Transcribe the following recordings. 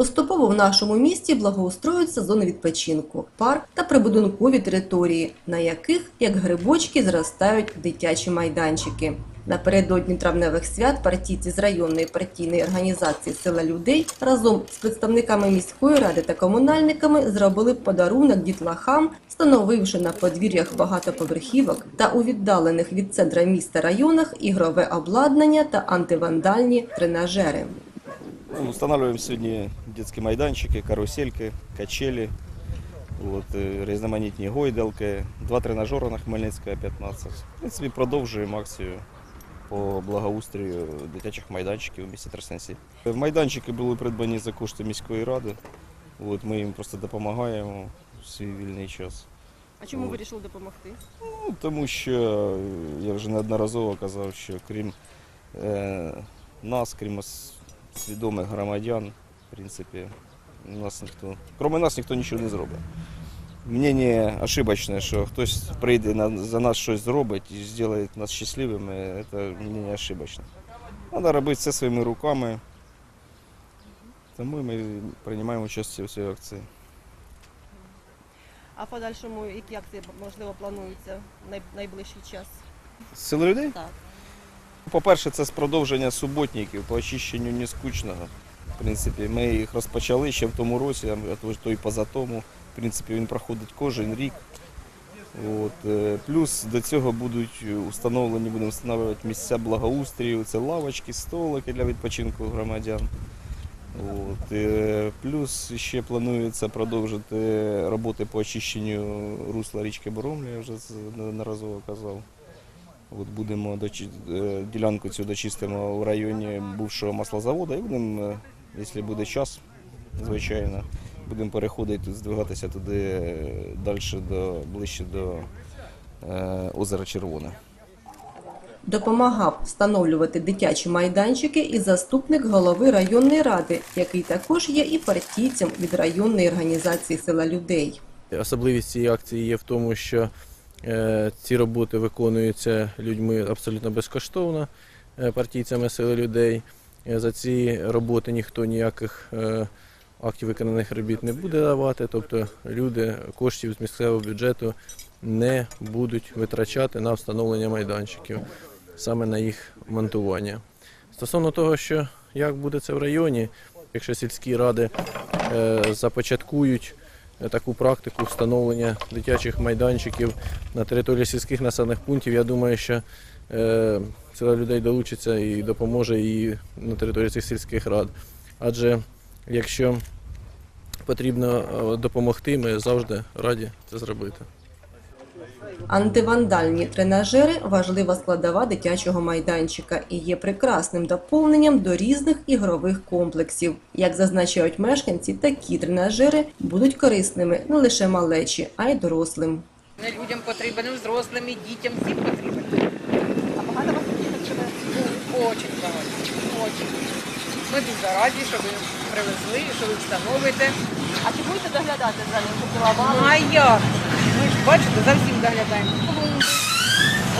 Поступово в нашому місті благоустроюються зони відпочинку, парк та прибудинкові території, на яких, як грибочки, зростають дитячі майданчики. Напередодні травневих свят партійці з районної партійної організації Сила людей разом з представниками міської ради та комунальниками зробили подарунок дітлахам, встановивши на подвір'ях багатоповерхівок та у віддалених від центра міста районах ігрове обладнання та антивандальні тренажери. Ну, Устанавливаем сегодня детские майданчики, карусельки, качели, вот, э, різноманітні гойдалки, два тренажери на Хмельницького 15. В принципі, продовжуємо акцію по благоустрою дитячих майданчиків у місті Тростянці. Майданчики були придбані за кошти міської ради. От, ми їм просто допомагаємо в свій вільний час. А чому От. вирішили допомогти? Ну, тому що я вже неодноразово казав, що крім е, нас, крім свідомих громадян, в принципі, нас ніхто, крім нас ніхто нічого не зробить. Мнення ошибочне, що хтось прийде на, за нас щось зробить і зробить нас щасливими, це мнення ошибочне. Треба робити все своїми руками. Тому ми приймаємо участь у цій акції. А в подальшому які акції можливо плануються в найближчий час? Сили людей? Так. По-перше, це з продовження суботників по очищенню нескучного. В принципі, ми їх розпочали ще в тому році, а то- й поза тому. В принципі, він проходить кожен рік. От. е, Плюс до цього будуть установлені, будемо встановлювати місця благоустрію, це лавочки, столики для відпочинку громадян. От. е, Плюс ще планується продовжити роботи по очищенню русла річки Боромля, я вже неодноразово казав. От будемо дочи... е, ділянку цю дочистимо в районі бувшого маслозаводу і будемо, е, якщо буде час, звичайно, будемо переходити, здвигатися туди далі до ближче до е, озера Червоне. Допомагав встановлювати дитячі майданчики і заступник голови районної ради, який також є і партійцем від районної організації Сила людей. Особливість цієї акції є в тому, що е, ці роботи виконуються людьми абсолютно безкоштовно, е, партійцями сили людей. Е, За ці роботи ніхто ніяких е, актів виконаних робіт не буде давати, тобто люди коштів з місцевого бюджету не будуть витрачати на встановлення майданчиків, саме на їх монтування. Стосовно того, що як буде це в районі, якщо сільські ради е, започаткують е, таку практику встановлення дитячих майданчиків на території сільських населених пунктів. Я думаю, що ціла людей долучиться і допоможе і на території цих сільських рад. Адже якщо потрібно е, допомогти, ми завжди раді це зробити. Антивандальні тренажери важлива складова дитячого майданчика і є прекрасним доповненням до різних ігрових комплексів. Як зазначають мешканці, такі тренажери будуть корисними не лише малечі, а й дорослим. Не людям потрібен, і взрослим, і дітям, всім потрібен. А багато вас діток живе? Очень багато. Очень. Ми дуже раді, що ви привезли, що ви встановите. А чи будете доглядати за ним? А як? Бачите, за всім доглядаємо.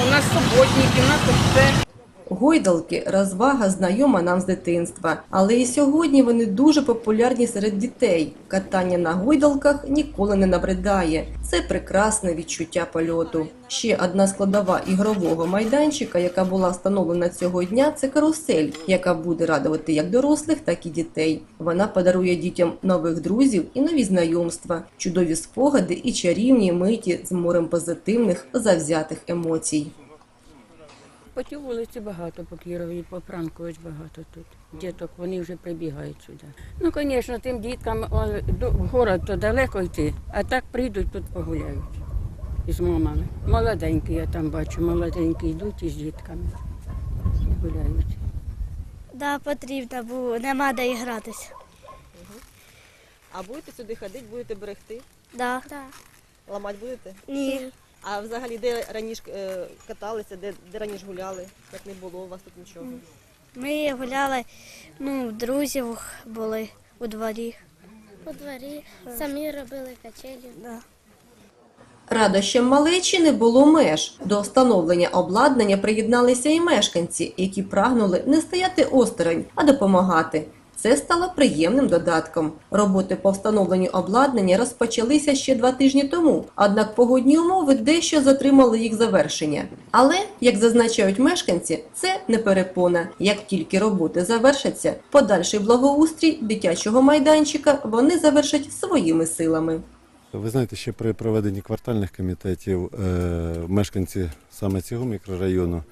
У нас суботники, у нас все. Гойдалки розвага знайома нам з дитинства, але і сьогодні вони дуже популярні серед дітей. Катання на гойдалках ніколи не набридає. Це прекрасне відчуття польоту. Ще одна складова ігрового майданчика, яка була встановлена цього дня, це карусель, яка буде радувати як дорослих, так і дітей. Вона подарує дітям нових друзів і нові знайомства, чудові спогади і чарівні миті з морем позитивних завзятих емоцій. По тій вулиці багато по Кірові, по Франкович багато тут. Діток, вони вже прибігають сюди. Ну, звісно, тим діткам о, до, в город то далеко йти, а так прийдуть тут погуляють із мамами. Молоденькі, я там бачу, молоденькі йдуть із дітками. Гуляють. Да, потрібно, бо нема де і гратися. А будете сюди ходити, будете берегти? Да. Да. Ламати будете? Ні. А взагалі де раніше е, каталися, де, де раніше гуляли? Як не було у вас тут нічого? Ми гуляли, ну, друзів були у дворі. У дворі самі робили качелі. Да. Радощам малечі не було меж. До встановлення обладнання приєдналися і мешканці, які прагнули не стояти осторонь, а допомагати. Це стало приємним додатком. Роботи по встановленню обладнання розпочалися ще два тижні тому, однак погодні умови дещо затримали їх завершення. Але, як зазначають мешканці, це не перепона. Як тільки роботи завершаться, подальший благоустрій дитячого майданчика вони завершать своїми силами. Ви знаєте, ще при проведенні квартальних комітетів е, мешканці саме цього мікрорайону,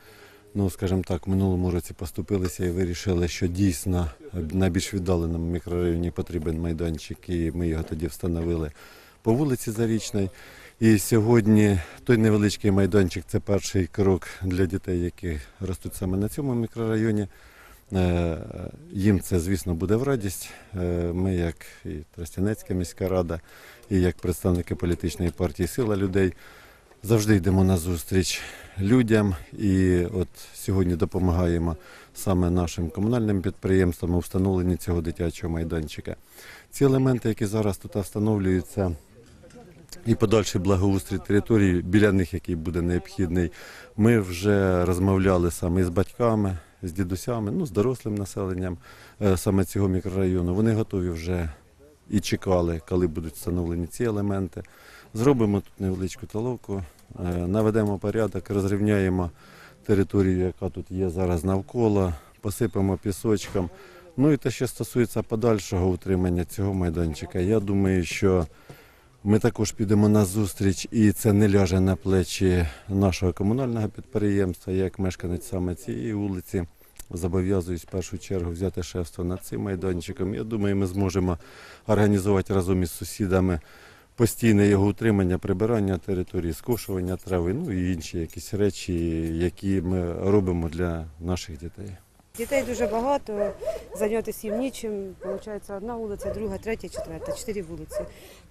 ну скажімо так, в минулому році поступилися і вирішили, що дійсно в найбільш віддаленому мікрорайоні потрібен майданчик, і ми його тоді встановили по вулиці Зарічній. І сьогодні той невеличкий майданчик це перший крок для дітей, які ростуть саме на цьому мікрорайоні. Е, Їм це, звісно, буде в радість. Е, Ми, як і Тростянецька міська рада, і як представники політичної партії Сила людей завжди йдемо на зустріч людям. І от сьогодні допомагаємо саме нашим комунальним підприємствам у встановленні цього дитячого майданчика. Ці елементи, які зараз тут встановлюються, і подальший благоустрій території, біля них, який буде необхідний, ми вже розмовляли саме з батьками, з дідусями, ну, з дорослим населенням е, саме цього мікрорайону. Вони готові вже і чекали, коли будуть встановлені ці елементи. Зробимо тут невеличку толоку, е, наведемо порядок, розрівняємо територію, яка тут є зараз навколо, посипемо пісочком. Ну і те, що стосується подальшого утримання цього майданчика, я думаю, що ми також підемо на зустріч, і це не ляже на плечі нашого комунального підприємства, як мешканець саме цієї вулиці. Зобов'язуюсь в першу чергу взяти шефство над цим майданчиком. Я думаю, ми зможемо організувати разом із сусідами постійне його утримання, прибирання території, скошування трави, ну і інші якісь речі, які ми робимо для наших дітей. Дітей дуже багато, зайнятися їм нічим. Получається одна вулиця, друга, третя, четверта, чотири вулиці.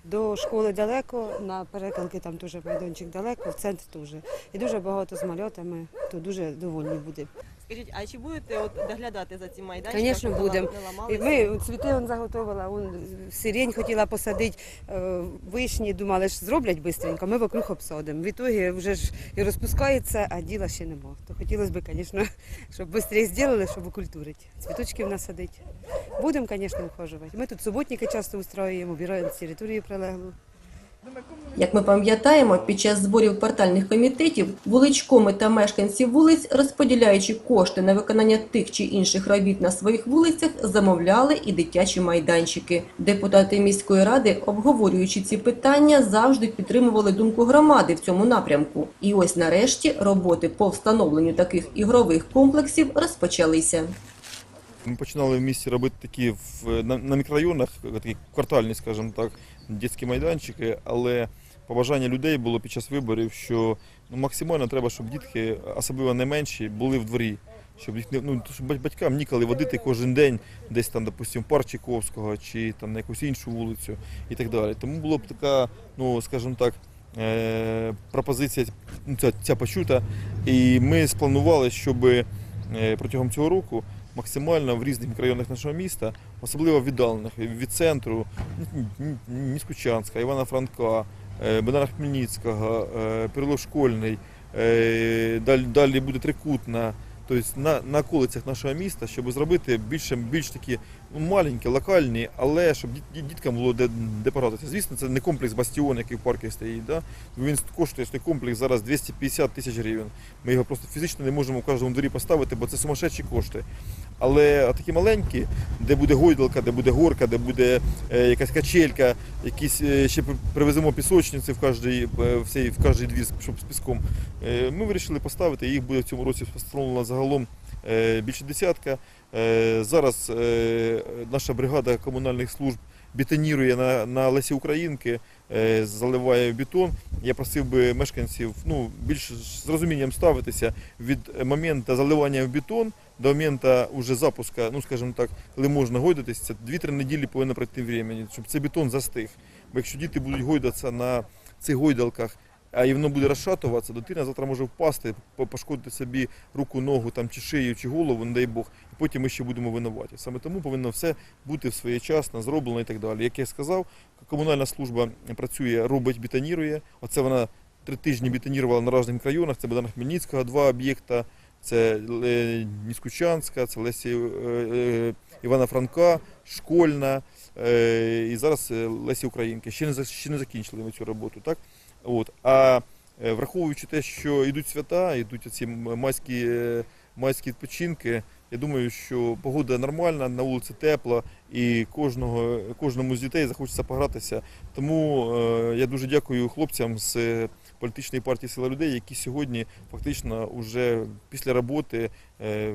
До школи далеко, на перекладки там теж майданчик далеко, в центр теж. І дуже багато з мальотами, то дуже довольні будемо. Скажіть, а чи будете от доглядати за цим майданчиком? Конечно, щоб не будем. лам- не І ми цвіти он заготовила, он сирень хотіла посадити, е, вишні, думали, що зроблять швидко, ми вокруг обсадимо. В ітогі вже ж і розпускається, а діла ще нема. То хотілося б, звісно, щоб швидше зробили, щоб окультурити. Цвіточків насадити. Будемо, звісно, ухажувати. Ми тут суботники часто устроюємо, обираємо територію прилеглу. Як ми пам'ятаємо, під час зборів квартальних комітетів вуличкоми та мешканці вулиць, розподіляючи кошти на виконання тих чи інших робіт на своїх вулицях, замовляли і дитячі майданчики. Депутати міської ради, обговорюючи ці питання, завжди підтримували думку громади в цьому напрямку. І ось нарешті роботи по встановленню таких ігрових комплексів розпочалися. Ми починали в місті робити такі в, на, на мікрорайонах, такі квартальні, скажімо так, дитячі майданчики, але побажання людей було під час виборів, що ну, максимально треба, щоб дітки, особливо не менші, були в дворі. Щоб їх ну щоб бать- батькам ніколи водити кожен день десь там, допустимо, в парк Чайковського чи там на якусь іншу вулицю і так далі. Тому було б така, ну скажімо так, е- пропозиція ну, ця, ця почута. І ми спланували, щоб е, протягом цього року максимально в різних мікрорайонах нашого міста, особливо віддалених від центру Ніскучанська, Івана Франка, е, Богдана Хмельницького, е, Перелов Школьний, е, далі, буде Трикутна. Тобто на, на околицях нашого міста, щоб зробити більше, більш такі ну, маленькі, локальні, але щоб діт- діт- діткам було де, де поратися. Звісно, це не комплекс Бастіон, який в парку стоїть. Да? Він коштує цей комплекс зараз 250 тисяч гривень. Ми його просто фізично не можемо в кожному дворі поставити, бо це сумасшедші кошти. Але такі маленькі, де буде гойдалка, де буде горка, де буде е, якась качелька, якісь е, ще привеземо пісочниці в кожний, е, в кожний двір, щоб з піском. Ми вирішили поставити, їх буде в цьому році встановлено загалом більше десятка. Зараз наша бригада комунальних служб бетонірує на, на Лесі Українки, е, заливає бетон. Я просив би мешканців ну, більш з розумінням ставитися від моменту заливання в бетон до моменту уже запуска, ну скажімо так, коли можна гойдатися, це 2-3 неділі повинно пройти времени, щоб цей бетон застиг. Бо якщо діти будуть гойдатися на цих гойдалках, і воно буде розшатуватися, дитина завтра може впасти, по- пошкодити собі руку, ногу, там, чи шию, чи голову, не дай Бог, і потім ми ще будемо винуваті. Саме тому повинно все бути своєчасно, зроблено і так далі. Як я сказав, комунальна служба працює, робить, бетонірує. Оце вона три тижні бетонірувала на різних районах. Це Богдана Хмельницького, два об'єкта, Це е, Ніскучанська, це Лесі е, е, Івана Франка, Школьна і зараз Лесі Українки. Ще не, ще не закінчили ми цю роботу. Так? От. А е, враховуючи те, що йдуть свята, йдуть ці майські, е, майські відпочинки, я думаю, що погода нормальна, на вулиці тепло, і кожного, кожному з дітей захочеться погратися. Тому е, я дуже дякую хлопцям з політичної партії Сила людей, які сьогодні фактично вже після роботи,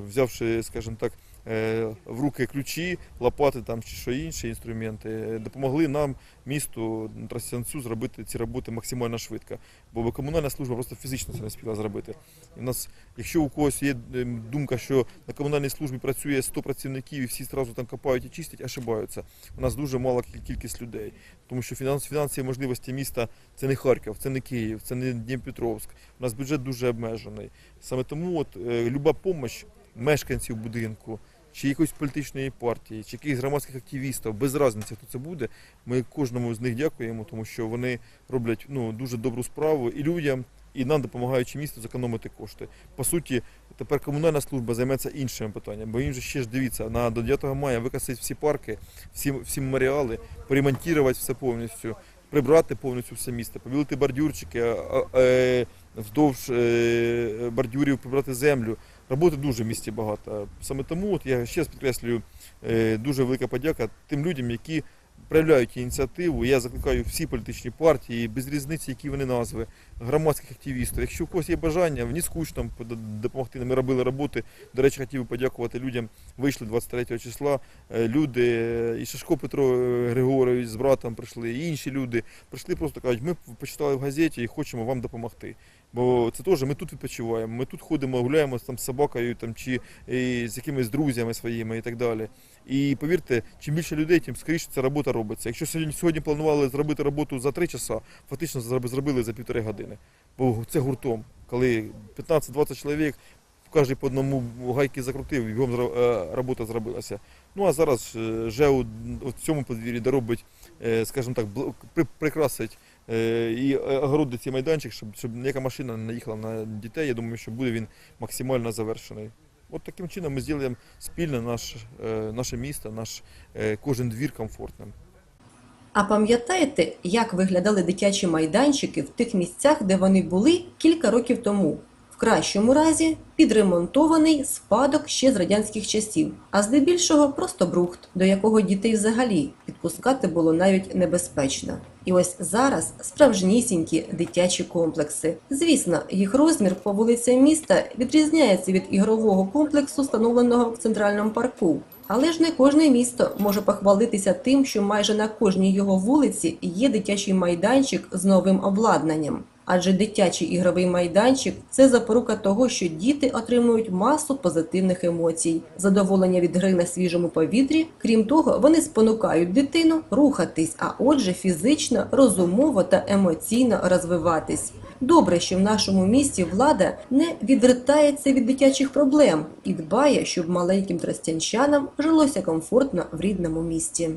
взявши, скажімо так, в руки ключі, лопати там чи що інші інструменти, е, допомогли нам, місту Тростянцю, зробити ці роботи максимально швидко. Бо комунальна служба просто фізично це не спіла зробити. І в нас, якщо у когось є е, думка, що на комунальній службі працює 100 працівників і всі одразу там копають і чистять, ошибаються. У нас дуже мала кількість людей. Тому що фінанс, фінансові можливості міста це не Харків, це не Київ, це не Дніпропетровськ. У нас бюджет дуже обмежений. Саме тому от, е, люба допомога мешканців будинку, чи якоїсь політичної партії, чи якихось громадських активістів, без різниці, хто це буде. Ми кожному з них дякуємо, тому що вони роблять ну, дуже добру справу і людям, і нам допомагаючи місту зекономити кошти. По суті, тепер комунальна служба займеться іншими питаннями, бо їм же ще ж дивіться, на до 9 мая викасити всі парки, всі, всі меморіали, поремонтувати все повністю, прибрати повністю все місто, побілити бордюрчики, е, вздовж е, бордюрів прибрати землю. Роботи дуже в місті багато. Саме тому от я ще раз підкреслюю е, дуже велика подяка тим людям, які проявляють ініціативу. Я закликаю всі політичні партії, без різниці, які вони назви, громадських активістів. Якщо у когось є бажання, в скучно допомогти. Ми робили роботи. До речі, хотів би подякувати людям. Вийшли 23 числа. е, Люди, е, і Шашко Петро Григорович з братом прийшли, і інші люди прийшли, просто кажуть, ми почитали в газеті і хочемо вам допомогти. Бо це теж ми тут відпочиваємо, ми тут ходимо, гуляємо там з собакою там, чи з якимись друзями своїми і так далі. І повірте, чим більше людей, тим скоріше ця робота робиться. Якщо сьогодні, сьогодні планували зробити роботу за три часа, фактично зроб- зробили за півтори години. Бо це гуртом, коли 15-20 чоловік, кожен по одному гайки закрутив, бігом е, робота зробилася. Ну а зараз е, ЖЕУ в цьому подвір'ї доробить, е, скажімо так, прикрасить і огородить цей майданчик, щоб, щоб ніяка машина не наїхала на дітей. Я думаю, що буде він максимально завершений. От таким чином ми зробимо спільно наш, е, наше місто, наш е, кожен двір комфортним. А пам'ятаєте, як виглядали дитячі майданчики в тих місцях, де вони були кілька років тому? Кращому разі підремонтований спадок ще з радянських часів, а здебільшого просто брухт, до якого дітей взагалі підпускати було навіть небезпечно. І ось зараз справжнісінькі дитячі комплекси. Звісно, їх розмір по вулицям міста відрізняється від ігрового комплексу, встановленого в центральному парку. Але ж не кожне місто може похвалитися тим, що майже на кожній його вулиці є дитячий майданчик з новим обладнанням. Адже дитячий ігровий майданчик це запорука того, що діти отримують масу позитивних емоцій, задоволення від гри на свіжому повітрі. Крім того, вони спонукають дитину рухатись, а отже, фізично, розумово та емоційно розвиватись. Добре, що в нашому місті влада не відвертається від дитячих проблем і дбає, щоб маленьким тростянчанам жилося комфортно в рідному місті.